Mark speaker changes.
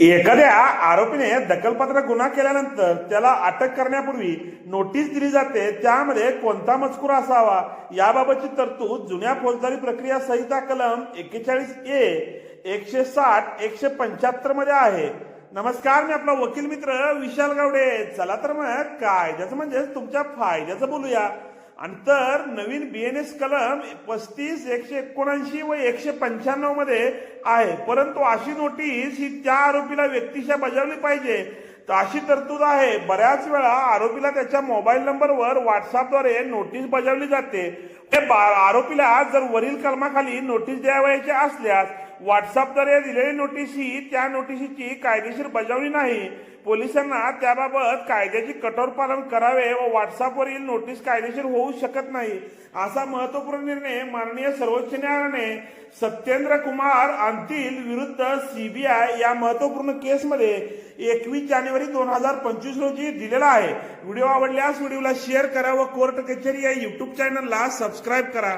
Speaker 1: एखाद्या आरोपीने दखलपात्र गुन्हा केल्यानंतर त्याला अटक करण्यापूर्वी नोटीस दिली जाते त्यामध्ये कोणता मजकूर असावा याबाबतची तरतूद जुन्या फौजदारी प्रक्रिया संहिता कलम एक्केचाळीस ए एकशे साठ एकशे पंच्याहत्तरमध्ये आहे. नमस्कार मी आपला वकील मित्र विशाल गावडे. चला तर मग कायद्याचं म्हणजेच तुमच्या फायद्याचं बोलूया. आणि तर नवीन बीएनएस कलम पस्तीस एकशे एकोणऐंशी व एकशे पंच्याण्णवमध्ये आहे. परंतु अशी नोटीस ही त्या आरोपीला व्यक्तीशा बजावली पाहिजे. तर अशी तरतूद आहे. बऱ्याच वेळा आरोपीला त्याच्या मोबाईल नंबरवर व्हॉट्सअपद्वारे नोटीस बजावली जाते. ते बा- आरोपीला जर वरील कलमाखाली नोटीस द्यावयाची असल्यास व्हॉट्सअपद्वारे दिलेली नोटीस ही त्या नोटिशीची कायदेशीर बजावणी नाही. पोलिसांना त्याबाबत कायद्याचे कठोर पालन करावे व व्हॉट्सअपवरील नोटीस कायदेशीर होऊ शकत नाही असा महत्त्वपूर्ण निर्णय माननीय सर्वोच्च न्यायालयाने सत्येंद्र कुमार अंतील विरुद्ध सीबीआय या महत्त्वपूर्ण केसमध्ये एकवीस जानेवारी दोन हजार पंचवीस रोजी दिलेला आहे. व्हिडिओ आवडल्यास व्हिडिओला शेअर करा व कोर्ट कचेरी या युट्यूब चॅनलला सबस्क्राईब करा.